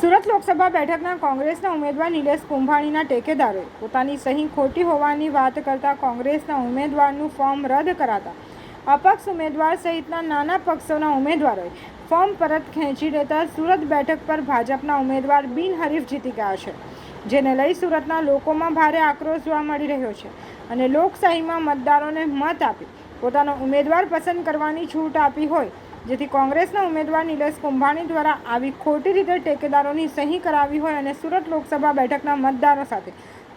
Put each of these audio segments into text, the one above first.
સુરત લોકસભા બેઠકના કોંગ્રેસના ઉમેદવાર નિલેશ કુંભાણીના ટેકેદારોએ પોતાની સહી ખોટી હોવાની વાત કરતા કોંગ્રેસના ઉમેદવારનું ફોર્મ રદ કરાતા અપક્ષ ઉમેદવાર સહિતના નાના પક્ષોના ઉમેદવારોએ ફોર્મ પરત ખેંચી લેતા સુરત બેઠક પર ભાજપના ઉમેદવાર બિનહરીફ જીતી ગયા છે, જેને લઈ સુરતના લોકોમાં ભારે આક્રોશ જોવા મળી રહ્યો છે અને લોકશાહીમાં મતદારોને મત આપી પોતાનો ઉમેદવાર પસંદ કરવાની છૂટ આપી હોય જેથી કોંગ્રેસના ઉમેદવાર નિલેશ કુંભાણી દ્વારા આવી ખોટી રીતે ટેકેદારોની સહી કરાવી હોય અને સુરત લોકસભા બેઠકના મતદારો સાથે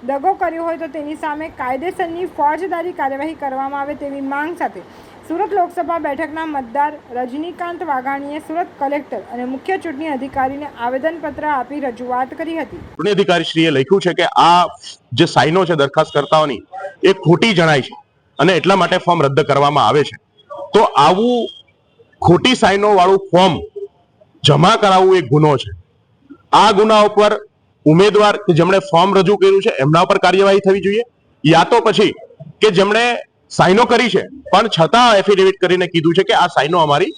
દગો કર્યો હોય તો તેની સામે કાયદેસરની ફોજદારી કાર્યવાહી કરવામાં આવે તેવી માંગ સાથે સુરત લોકસભા બેઠકના મતદાર રજનીકાંત વાઘાણીએ સુરત કલેક્ટર અને મુખ્ય ચૂંટણી અધિકારીને આવેદનપત્ર આપી રજૂઆત કરી હતી. ચૂંટણી અધિકારીશ્રીએ લખ્યું છે કે આ જે સાઇનો છે દરખાસ્તકર્તાઓની, એ ખોટી જણાય છે અને એટલા માટે ફોર્મ રદ કરવામાં આવે છે. તો આવું ખોટી સાઈનો વાળું ફોર્મ જમા કરાવવું એક ગુનો છે. આ ગુના ઉપર ઉમેદવાર કે જેમણે ફોર્મ રજૂ કર્યું છે, એમના ઉપર કાર્યવાહી થવી જોઈએ. યા તો પછી કે જેમણે સાઇનો કરી છે, પણ છતાં એફિડેવિટ કરીને કીધું છે કે આ સાઇનો અમારી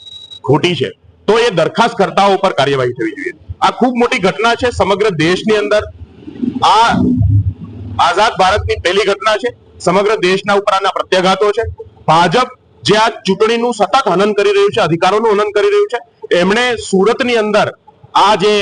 ખોટી છે. તો એ દરખાસ્ત કરતા ઉપર કાર્યવાહી થવી જોઈએ. આ ખૂબ મોટી ઘટના છે. સમગ્ર દેશની અંદર આ આઝાદ ભારતની પહેલી ઘટના છે. સમગ્ર દેશના ઉપર આના પ્રત્યાઘાતો છે. ભાજપ જે આ ચૂંટણીનું સતત હનન કરી રહ્યું છે, અધિકારોનું હનન કરી રહ્યું છે, એમણે સુરતની અંદર આ જે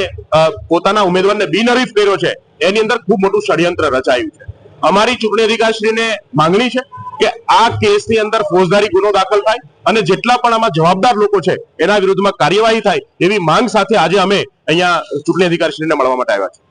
પોતાના ઉમેદવારને બિનહરીફ કર્યો છે, એની અંદર ખૂબ મોટું ષડયંત્ર રચાયું છે. અમારી ચૂંટણી અધિકારીશ્રીને માંગણી છે કે આ કેસની અંદર ફોજદારી ગુનો દાખલ થાય અને જેટલા પણ આમાં જવાબદાર લોકો છે, એના વિરુદ્ધમાં કાર્યવાહી થાય એવી માંગ સાથે આજે અમે અહીંયા ચૂંટણી અધિકારીશ્રીને મળવા માટે આવ્યા છે